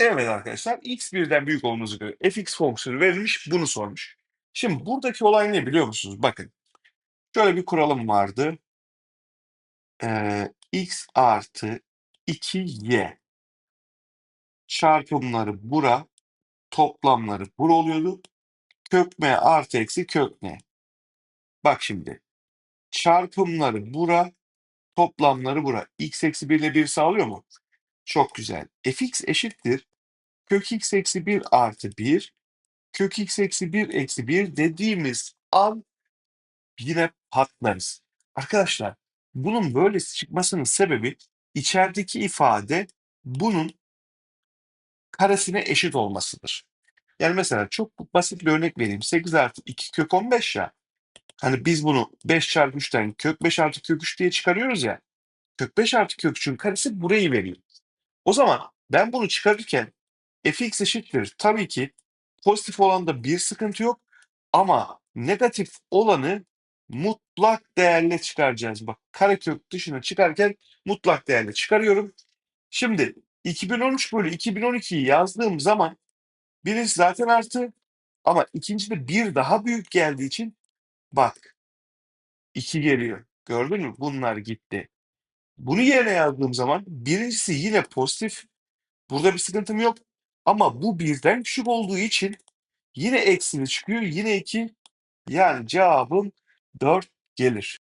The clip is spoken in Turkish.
Evet arkadaşlar x birden büyük olması göre fx fonksiyonu verilmiş bunu sormuş. Şimdi buradaki olay ne biliyor musunuz? Bakın şöyle bir kuralım vardı. Ee, x artı 2y çarpımları bura toplamları bura oluyordu. Kök m artı eksi kök n. Bak şimdi çarpımları bura toplamları bura. x eksi 1 ile 1 sağlıyor mu? Çok güzel. fx eşittir. Kök x eksi 1 artı 1 kök x eksi 1 eksi 1 dediğimiz an yine patlarız. Arkadaşlar bunun böyle çıkmasının sebebi içerideki ifade bunun karesine eşit olmasıdır. Yani mesela çok basit bir örnek vereyim. 8 artı 2 kök 15 ya. Hani biz bunu 5 çarpı 3'ten kök 5 artı kök 3 diye çıkarıyoruz ya. Kök 5 artı kök 3'ün karesi burayı veriyor. O zaman ben bunu çıkarırken fx eşittir. Tabii ki pozitif olanda bir sıkıntı yok. Ama negatif olanı mutlak değerle çıkaracağız. Bak karekök dışına çıkarken mutlak değerle çıkarıyorum. Şimdi 2013 bölü 2012'yi yazdığım zaman birincisi zaten artı ama ikinci de bir daha büyük geldiği için bak 2 geliyor. Gördün mü? Bunlar gitti. Bunu yerine yazdığım zaman birincisi yine pozitif. Burada bir sıkıntım yok. Ama bu birden küçük olduğu için yine eksili çıkıyor. Yine 2 yani cevabım 4 gelir.